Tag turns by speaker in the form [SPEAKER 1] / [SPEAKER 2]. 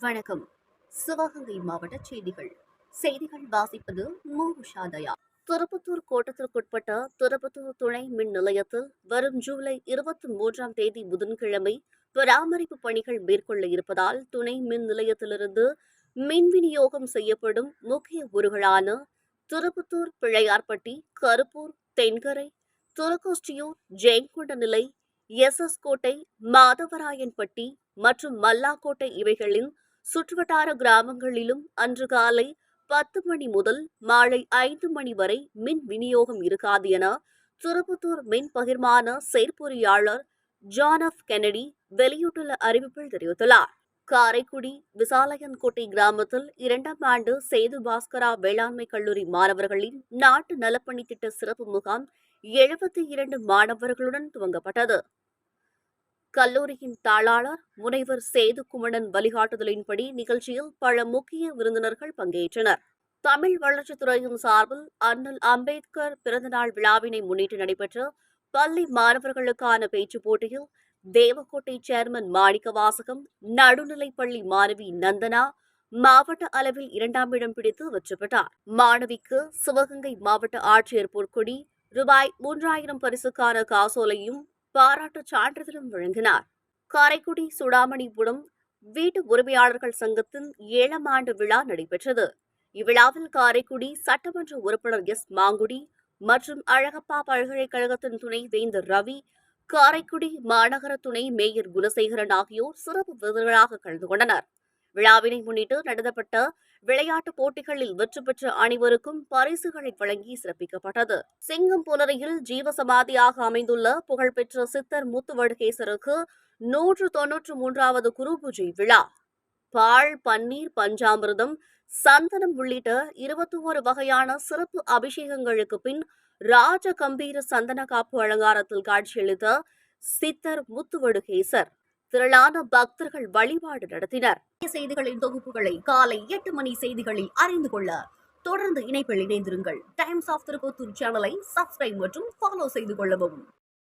[SPEAKER 1] வணக்கம். சிவகங்கை மாவட்ட செய்திகள். செய்திகள் வாசிப்பது மூஷாதயா உஷாதயா. திருப்பத்தூர் கோட்டத்திற்குட்பட்ட திருப்பத்தூர் துணை மின் நிலையத்தில் வரும் ஜூலை இருபத்தி மூன்றாம் தேதி புதன்கிழமை பராமரிப்பு பணிகள் மேற்கொள்ள இருப்பதால் துணை மின் நிலையத்திலிருந்து மின் விநியோகம் செய்யப்படும் முக்கிய ஊர்களான திருப்பத்தூர் பிள்ளையார்பட்டி கருப்பூர் தென்கரை துரகோஷ்டியூர் ஜெயங்கொண்ட நிலை எஸ் எஸ் கோட்டை மாதவராயன்பட்டி மற்றும் மல்லாக்கோட்டை இவைகளின் சுற்றுவட்டார கிராமங்களிலும் அன்று காலை பத்து மணி முதல் மாலை ஐந்து மணி வரை மின் விநியோகம் இருக்காது என திருப்பத்தூர் மின் பகிர்மான செயற்பொறியாளர் ஜான் ஆஃப் கெனடி வெளியிட்டுள்ள அறிவிப்பில் தெரிவித்துள்ளார். காரைக்குடி விசாலயன்கோட்டை கிராமத்தில் இரண்டாம் ஆண்டு சேது பாஸ்கரா வேளாண்மை கல்லூரி மாணவர்களின் நாட்டு நலப்பணி திட்ட சிறப்பு முகாம் எழுபத்தி இரண்டு மாணவர்களுடன் துவங்கப்பட்டது. கல்லூரியின் தாளாளர் முனைவர் சேது குமணன் வழிகாட்டுதலின்படி நிகழ்ச்சியில் பல முக்கிய விருந்தினர்கள் பங்கேற்றனர். தமிழ் வளர்ச்சித்துறையின் சார்பில் அண்ணல் அம்பேத்கர் பிறந்தநாள் விழாவினை முன்னிட்டு நடைபெற்ற பள்ளி மாணவர்களுக்கான பேச்சுப் போட்டியில் தேவக்கோட்டை சேர்மன் மாணிக்க வாசகம் நடுநிலைப்பள்ளி மாணவி நந்தனா மாவட்ட அளவில் இரண்டாம் இடம் பிடித்து வெற்றி பெற்றார். மாணவிக்கு சிவகங்கை மாவட்ட ஆட்சியர் பொற்கொடி ரூபாய் மூன்றாயிரம் பரிசுக்கான காசோலையும் பாராட்டுச் சான்றிதழும் வழங்கினார். காரைக்குடி சுடாமணிபுரம் வீட்டு உரிமையாளர்கள் சங்கத்தின் ஏழாம் ஆண்டு விழா நடைபெற்றது. இவ்விழாவில் காரைக்குடி சட்டமன்ற உறுப்பினர் எஸ். மாங்குடி மற்றும் அழகப்பா பல்கலைக்கழகத்தின் துணை வேந்தர் ரவி காரைக்குடி மாநகர துணை மேயர் குணசேகரன் ஆகியோர் சிறப்பு விருதுகளாக கலந்து கொண்டனர். விழாவினை முன்னிட்டு நடத்தப்பட்ட விளையாட்டுப் போட்டிகளில் வெற்றி பெற்ற அனைவருக்கும் பரிசுகளை வழங்கி சிறப்பிக்கப்பட்டது. சிங்கம் புனரையில் ஜீவசமாதியாக அமைந்துள்ள புகழ்பெற்ற சித்தர் முத்துவடுகேசருக்கு நூற்று தொன்னூற்று மூன்றாவது குரு பூஜை விழா. பால் பன்னீர் பஞ்சாமிர்தம் சந்தனம் உள்ளிட்ட இருபத்தி ஒரு வகையான சிறப்பு அபிஷேகங்களுக்கு பின் ராஜ கம்பீர சந்தன காப்பு அலங்காரத்தில் காட்சியளித்த சித்தர் முத்துவடுகேசர். திரளான பக்தர்கள் வழிபாடு நடத்தினர். செய்திகளின் தொகுப்புகளை காலை எட்டு மணி செய்திகளில் அறிந்து கொள்ள தொடர்ந்து இணைப்பில் இணைந்திருங்கள். டைம்ஸ் ஆஃப் திருப்பத்தூர் சேனலை சப்ஸ்கிரைப் மற்றும் ஃபாலோ செய்து கொள்ளவும்.